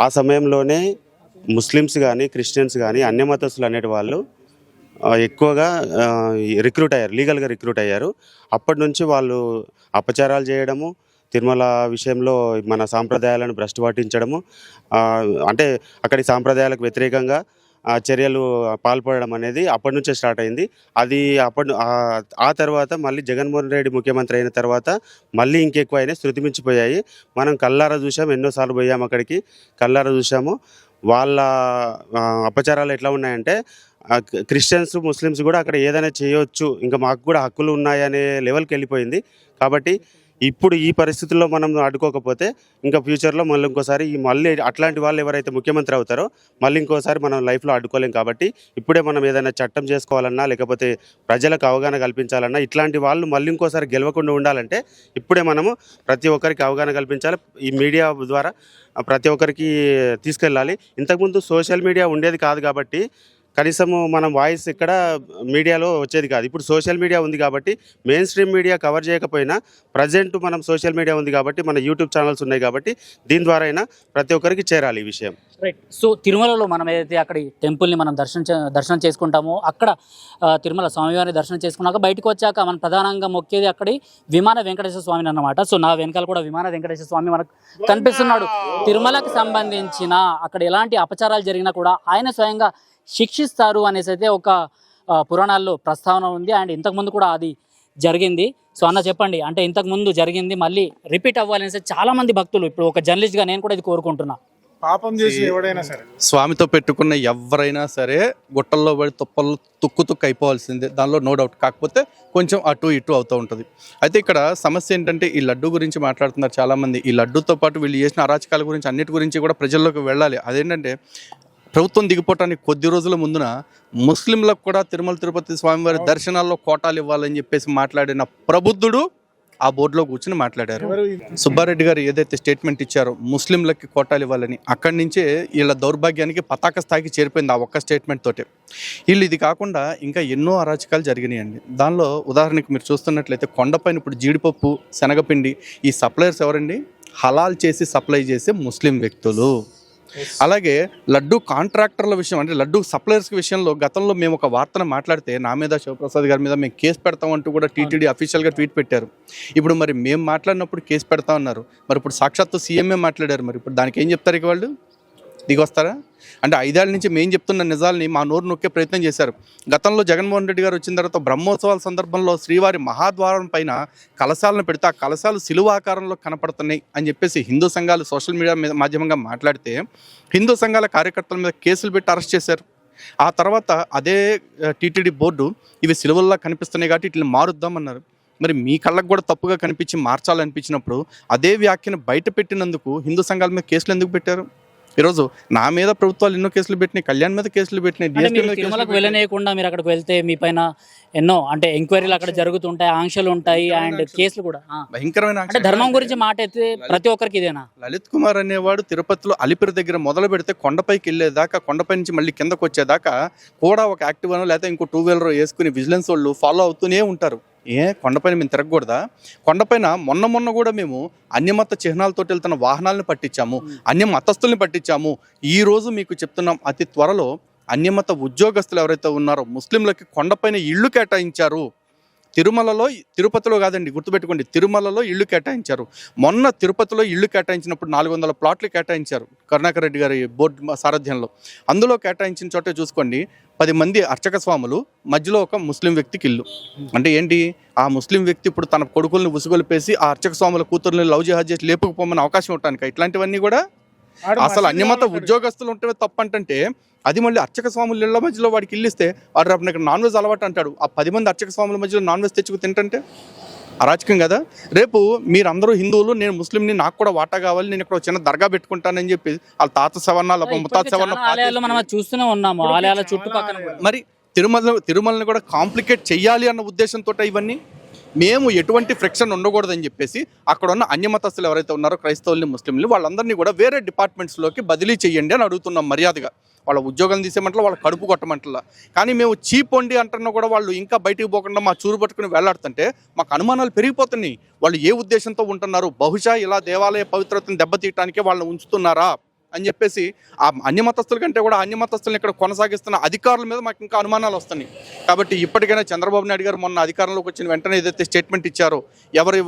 ఆ సమయంలోనే ముస్లిమ్స్ కానీ క్రిస్టియన్స్ కానీ అన్య మతస్థులు అనేటి వాళ్ళు ఎక్కువగా రిక్రూట్ అయ్యారు లీగల్గా రిక్రూట్ అయ్యారు. అప్పటి నుంచి వాళ్ళు అపచారాలు చేయడము తిరుమల విషయంలో మన సాంప్రదాయాలను భ్రష్టు పట్టించడము అంటే అక్కడి సాంప్రదాయాలకు వ్యతిరేకంగా ఆ చర్యలు పాల్పడడం అనేది అప్పటి నుంచే స్టార్ట్ అయింది. అది అప్పటి ఆ- తర్వాత మళ్ళీ జగన్మోహన్ రెడ్డి ముఖ్యమంత్రి అయిన తర్వాత మళ్ళీ ఇంకెక్కువ అయినా శృతి మించిపోయాయి. మనం కల్లారా చూసాం ఎన్నోసార్లు పోయాము అక్కడికి కల్లారా చూసాము వాళ్ళ అపచారాలు ఎట్లా ఉన్నాయంటే క్రిస్టియన్స్ ముస్లిమ్స్ కూడా అక్కడ ఏదైనా చేయొచ్చు. ఇంకా మాకు కూడా హక్కులు ఉన్నాయనే లెవెల్కి వెళ్ళిపోయింది. కాబట్టి ఇప్పుడు ఈ పరిస్థితుల్లో మనం అడ్డుకోకపోతే ఇంకా ఫ్యూచర్లో మళ్ళీ ఇంకోసారి ఈ మళ్ళీ అట్లాంటి వాళ్ళు ఎవరైతే ముఖ్యమంత్రి అవుతారో మళ్ళీ ఇంకోసారి మనం లైఫ్లో అడ్డుకోలేం కాబట్టి ఇప్పుడే మనం ఏదైనా చట్టం చేసుకోవాలన్నా లేకపోతే ప్రజలకు అవగాహన కల్పించాలన్నా ఇట్లాంటి వాళ్ళు మళ్ళీ ఇంకోసారి గెలవకుండా ఉండాలంటే ఇప్పుడే మనము ప్రతి ఒక్కరికి అవగాహన కల్పించాలి. ఈ మీడియా ద్వారా ప్రతి ఒక్కరికి తీసుకెళ్ళాలి. ఇంతకుముందు సోషల్ మీడియా ఉండేది కాదు కాబట్టి కనీసము మనం వాయిస్ ఇక్కడ మీడియాలో వచ్చేది కాదు. ఇప్పుడు సోషల్ మీడియా ఉంది కాబట్టి మెయిన్ స్ట్రీమ్ మీడియా కవర్ చేయకపోయినా ప్రజెంట్ మనం సోషల్ మీడియా ఉంది కాబట్టి మన యూట్యూబ్ ఛానల్స్ ఉన్నాయి కాబట్టి దీని ద్వారా అయినా ప్రతి ఒక్కరికి చేరాలి ఈ విషయం. రైట్ సో తిరుమలలో మనం ఏదైతే అక్కడ టెంపుల్ని మనం దర్శనం చే- దర్శనం చేసుకుంటామో అక్కడ తిరుమల స్వామివారిని దర్శనం చేసుకున్నాక బయటకు వచ్చాక మనం ప్రధానంగా మొక్కేది అక్కడి విమాన వెంకటేశ్వర స్వామిని అన్నమాట. సో నా వెనకాల కూడా విమాన వెంకటేశ్వర స్వామి మనకు కనిపిస్తున్నాడు. తిరుమలకు సంబంధించిన అక్కడ ఎలాంటి అపచారాలు జరిగినా కూడా ఆయన స్వయంగా శిక్షిస్తారు అనేసి అయితే ఒక పురాణాల్లో ప్రస్తావన ఉంది. అండ్ ఇంతకుముందు కూడా అది జరిగింది. సో అన్న చెప్పండి అంటే ఇంతకు ముందు జరిగింది మళ్ళీ రిపీట్ అవ్వాలనేసి చాలా మంది భక్తులు ఇప్పుడు ఒక జర్నలిస్ట్గా నేను కూడా ఇది కోరుకుంటున్నా. పాపం చేసి ఎవడైనా సరే. స్వామితో పెట్టుకున్న ఎవరైనా సరే గుట్టల్లో పడి తుప్పల్లో తుక్కు తుక్కు అయిపోవాల్సిందే. దానిలో నో డౌట్ కాకపోతే కొంచెం అటు ఇటు అవుతూ ఉంటుంది. అయితే ఇక్కడ సమస్య ఏంటంటే ఈ లడ్డు గురించి మాట్లాడుతున్నారు చాలామంది. ఈ లడ్డుతో పాటు వీళ్ళు చేసిన అరాచకాల గురించి అన్నిటి గురించి కూడా ప్రజల్లోకి వెళ్ళాలి. అదేంటంటే ప్రభుత్వం దిగిపోవటానికి కొద్ది రోజుల ముందున ముస్లింలకు కూడా తిరుమల తిరుపతి స్వామివారి దర్శనాల్లో కోటాలు ఇవ్వాలని చెప్పేసి మాట్లాడిన ప్రబుద్ధుడు ఆ బోర్డులో కూర్చుని మాట్లాడారు. సుబ్బారెడ్డి గారు ఏదైతే స్టేట్మెంట్ ఇచ్చారో ముస్లింలకి కోటాలు ఇవ్వాలని అక్కడి నుంచే వీళ్ళ దౌర్భాగ్యానికి పతాక స్థాయికి చేరిపోయింది ఆ ఒక్క స్టేట్మెంట్ తోటే. వీళ్ళు ఇది కాకుండా ఇంకా ఎన్నో అరాచకాలు జరిగినాయండి. దానిలో ఉదాహరణకి మీరు చూస్తున్నట్లయితే కొండపైన ఇప్పుడు జీడిపప్పు శనగపిండి ఈ సప్లయర్స్ ఎవరండి? హలాల్ చేసి సప్లై చేసే ముస్లిం వ్యక్తులు. అలాగే లడ్డు కాంట్రాక్టర్ల విషయం అంటే లడ్డు సప్లయర్స్ విషయంలో గతంలో మేము ఒక వార్తను మాట్లాడితే నా మీద శివప్రసాద్ గారి మీద మేము కేసు పెడతామంటూ కూడా టీటీడీ అఫీషియల్గా ట్వీట్ పెట్టారు. ఇప్పుడు మరి మేము మాట్లాడినప్పుడు కేసు పెడతా ఉన్నారు. మరి ఇప్పుడు సాక్షాత్తు సీఎంఏ మాట్లాడారు. మరి ఇప్పుడు దానికి ఏం చెప్తారు ఇక వాళ్ళు? దిగొస్తారా అంటే ఐదేళ్ళ నుంచి మేము చెప్తున్న నిజాల్ని మా నోరు నొక్కే ప్రయత్నం చేశారు. గతంలో జగన్మోహన్ రెడ్డి గారు వచ్చిన తర్వాత బ్రహ్మోత్సవాల సందర్భంలో శ్రీవారి మహాద్వారం పైన కలశాలను పెడితే ఆ కలశాలు సిలువ ఆకారంలో కనపడుతున్నాయి అని చెప్పేసి హిందూ సంఘాలు సోషల్ మీడియా మీద మాధ్యమంగా మాట్లాడితే హిందూ సంఘాల కార్యకర్తల మీద కేసులు పెట్టి అరెస్ట్ చేశారు. ఆ తర్వాత అదే టీటీడీ బోర్డు ఇవి సిలువల్లా కనిపిస్తున్నాయి కాబట్టి ఇట్లా మారుద్దామన్నారు. మరి మీ కళ్ళకు కూడా తప్పుగా కనిపించి మార్చాలనిపించినప్పుడు అదే వ్యాఖ్యను బయట పెట్టినందుకు హిందూ సంఘాల మీద కేసులు ఎందుకు పెట్టారు? ఈరోజు నా మీద ప్రభుత్వాలు ఎన్నో కేసులు పెట్టినాయి కళ్యాణ్ మీద కేసులు పెట్టినాయి మీద తిరుమలకు. వెళ్ళనీయకుండా మీరు అక్కడికి వెళ్తే మీ పైన ఎన్నో అంటే ఎంక్వైరీలు అక్కడ జరుగుతుంటాయి ఆంక్షలు ఉంటాయి అండ్ కేసులు కూడా. భయంకరమైన అంటే. ధర్మం గురించి మాట అయితే ప్రతి ఒక్కరికి ఇదేనా లలిత్ కుమార్ అనేవాడు తిరుపతిలో అలిపిరి దగ్గర మొదలు పెడితే కొండపైకి వెళ్ళేదాకా కొండపై నుంచి మళ్ళీ కిందకు వచ్చేదాకా కూడా ఒక యాక్టివ్ అనో లేకపోతే ఇంకో టూ వీలర్ వేసుకుని విజిలెన్స్ వాళ్ళు ఫాలో అవుతూనే ఉంటారు ఏ కొండపైన మేము తిరగకూడదా? కొండపైన మొన్న మొన్న కూడా మేము అన్యమత చిహ్నాలతో వెళ్తున్న వాహనాలను పట్టించాము అన్య మతస్థుల్ని పట్టించాము. ఈ రోజు మీకు చెప్తున్నాం అతి త్వరలో అన్యమత ఉద్యోగస్తులు ఎవరైతే ఉన్నారో ముస్లింలకి కొండపైన ఇళ్ళు కేటాయించారు. తిరుమలలో తిరుపతిలో కాదండి గుర్తుపెట్టుకోండి తిరుమలలో ఇళ్ళు కేటాయించారు. మొన్న తిరుపతిలో ఇళ్ళు కేటాయించినప్పుడు నాలుగు వందల ప్లాట్లు కేటాయించారు కరుణాకర్ రెడ్డి గారి బోర్డు సారథ్యంలో. అందులో కేటాయించిన చోటే చూసుకోండి పది మంది అర్చక స్వాములు మధ్యలో ఒక ముస్లిం వ్యక్తికి ఇల్లు. అంటే ఏంటి? ఆ ముస్లిం వ్యక్తి ఇప్పుడు తన కొడుకుల్ని ఉసుగొలిపేసి ఆ అర్చక స్వాముల కూతుర్ని లవ్ జిహాద్ చేసి లేపుకుపోమని అవకాశం ఉండటానికి ఇట్లాంటివన్నీ కూడా అసలు అన్యమత. ఉద్యోగస్తులు ఉంటే తప్పంటే అది మళ్ళీ అర్చక స్వాముల ఇళ్ళ మధ్యలో వాడికి ఇల్లు ఇస్తే వాడు రేపు నాకు నాన్ వెజ్ అలవాటు అంటాడు. ఆ పది మంది అర్చక స్వాముల మధ్యలో నాన్ వెజ్ తెచ్చుకు తింటంటే? అరాచకం కదా? రేపు మీరందరూ హిందువులు నేను ముస్లింని నాకు కూడా వాటా కావాలి నేను ఇక్కడ చిన్న దర్గా పెట్టుకుంటానని చెప్పి వాళ్ళ తాత సవర్ణ ముత్తాత సవర్ణ చూస్తూనే ఉన్నాము. ఆలయాల చుట్టుపక్కల. మరి తిరుమల తిరుమలని కూడా కాంప్లికేట్ చెయ్యాలి అన్న ఉద్దేశంతో ఇవన్నీ? మేము ఎటువంటి ఫ్రిక్షన్ ఉండకూడదని చెప్పేసి అక్కడ ఉన్న అన్యమతస్తులు ఎవరైతే ఉన్నారో క్రైస్తవుల్ని ముస్లింలు వాళ్ళందరినీ కూడా వేరే డిపార్ట్మెంట్స్లోకి బదిలీ చేయండి అని అడుగుతున్నాం మర్యాదగా. వాళ్ళ ఉద్యోగాలు తీసేమంటలా వాళ్ళ కడుపు కొట్టమంటలా. కానీ మేము చీప్ వండి అంటున్నా కూడా వాళ్ళు ఇంకా బయటికి పోకుండా మా చూరు పట్టుకుని వేలాడుతుంటే మాకు అనుమానాలు పెరిగిపోతున్నాయి. వాళ్ళు ఏ ఉద్దేశంతో ఉంటున్నారు? బహుశా ఇలా దేవాలయ పవిత్రతను దెబ్బతీయటానికే వాళ్ళని ఉంచుతున్నారా? అని చెప్పేసి ఆ అన్యమతస్తుల కంటే కూడా అన్యమతస్తులను ఇక్కడ కొనసాగిస్తున్న అధికారుల మీద మాకు ఇంకా అనుమానాలు వస్తున్నాయి. కాబట్టి ఇప్పటికైనా చంద్రబాబు నాయుడు గారు మొన్న అధికారంలోకి వచ్చిన వెంటనే ఏదైతే స్టేట్మెంట్ ఇచ్చారో ఎవరి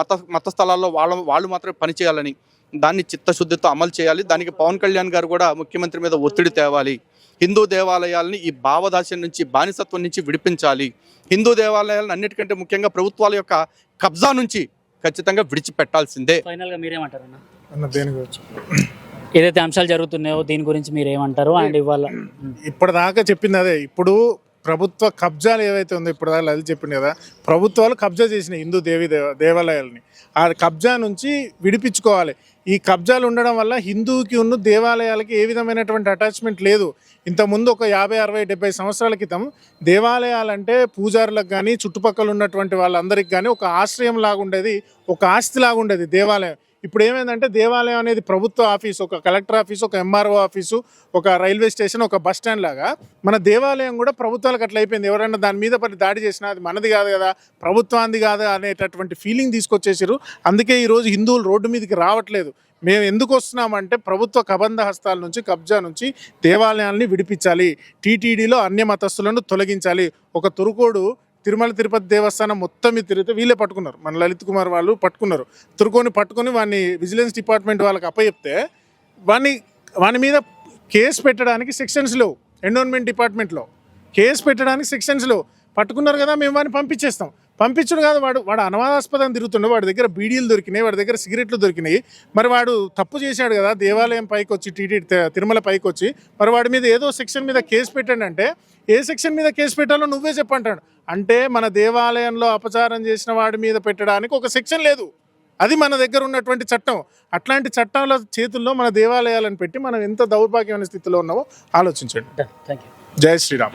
మత మత స్థలాల్లో వాళ్ళ వాళ్ళు మాత్రమే పనిచేయాలని దాన్ని చిత్తశుద్ధితో అమలు చేయాలి. దానికి పవన్ కళ్యాణ్ గారు కూడా ముఖ్యమంత్రి మీద ఒత్తిడి తేవాలి. హిందూ దేవాలయాల్ని ఈ భావదాస్యం నుంచి బానిసత్వం నుంచి విడిపించాలి. హిందూ దేవాలయాలను అన్నిటికంటే ముఖ్యంగా ప్రభుత్వాల యొక్క కబ్జా నుంచి ఖచ్చితంగా విడిచిపెట్టాల్సిందే. ఫైనల్గా మీరేమంటారు అన్న? అన్న దేని గురించి ఏదైతే అంశాలు జరుగుతున్నాయో దీని గురించి మీరు ఏమంటారు అండ్ ఇవాళ ఇప్పటిదాకా చెప్పింది అదే. ఇప్పుడు ప్రభుత్వ కబ్జాలు ఏవైతే ఉందో ఇప్పుడు దాకా అది చెప్పింది కదా ప్రభుత్వాలు కబ్జా చేసినాయి హిందూ దేవి దేవ దేవాలయాలని. ఆ కబ్జా నుంచి విడిపించుకోవాలి. ఈ కబ్జాలు ఉండడం వల్ల హిందూకి ఉన్న దేవాలయాలకి ఏ విధమైనటువంటి అటాచ్మెంట్ లేదు. ఇంతకుముందు ఒక యాభై అరవై డెబ్బై సంవత్సరాల క్రితం దేవాలయాలంటే పూజారులకు కానీ చుట్టుపక్కల ఉన్నటువంటి వాళ్ళందరికీ కానీ ఒక ఆశ్రయం లాగా ఉండేది ఒక ఆస్తి లాగుండేది దేవాలయం. ఇప్పుడు ఏమైందంటే దేవాలయం అనేది ప్రభుత్వ ఆఫీస్ ఒక కలెక్టర్ ఆఫీస్ ఒక ఎంఆర్ఓ ఆఫీసు ఒక రైల్వే స్టేషన్ ఒక బస్ స్టాండ్ లాగా మన దేవాలయం కూడా ప్రభుత్వాలకు అట్లా అయిపోయింది. ఎవరైనా దాని మీద పడి దాడి చేసినా అది మనది కాదు కదా ప్రభుత్వానికి కాదు అనేటటువంటి ఫీలింగ్ తీసుకొచ్చేసారు అందుకే ఈరోజు హిందువులు రోడ్డు మీదకి రావట్లేదు. మేము ఎందుకు వస్తున్నామంటే ప్రభుత్వ కబంధ హస్తాల నుంచి కబ్జా నుంచి దేవాలయాల్ని విడిపించాలి. టీటీడీలో అన్య మతస్థులను తొలగించాలి. ఒక తురుకోడు తిరుమల తిరుపతి దేవస్థానం మొత్తం మీద తిరిగితే వీళ్ళే పట్టుకున్నారు. మన లలిత్ కుమార్ వాళ్ళు పట్టుకున్నారు. తురుకొని పట్టుకొని వాడిని విజిలెన్స్ డిపార్ట్మెంట్ వాళ్ళకి అప్పచెప్తే వాడిని వాని మీద కేసు పెట్టడానికి సెక్షన్స్ లేవు. ఎండోన్మెంట్ డిపార్ట్మెంట్లో కేసు పెట్టడానికి సెక్షన్స్ లేవు. పట్టుకున్నారు కదా మేము వాడిని పంపించేస్తాం. పంపించడు కాదు వాడు వాడు అనవాదాస్పదం తిరుగుతుండే వాడి దగ్గర బీడీలు దొరికినాయి వాడి దగ్గర సిగరెట్లు దొరికినాయి. మరి వాడు తప్పు చేశాడు కదా దేవాలయం పైకి వచ్చి టీటీ తిరుమల పైకి వచ్చి మరి వాడి మీద ఏదో సెక్షన్ మీద కేసు పెట్టండి అంటే ఏ సెక్షన్ మీద కేసు పెట్టాలో నువ్వే చెప్పంటాడు. అంటే మన దేవాలయంలో అపచారం చేసిన వాడి మీద పెట్టడానికి ఒక సెక్షన్ లేదు. అది మన దగ్గర ఉన్నటువంటి చట్టం. అట్లాంటి చట్టాల చేతుల్లో మన దేవాలయాలను పెట్టి మనం ఎంత దౌర్భాగ్యమైన స్థితిలో ఉన్నామో ఆలోచించండి. థ్యాంక్ యూ జై శ్రీరామ్.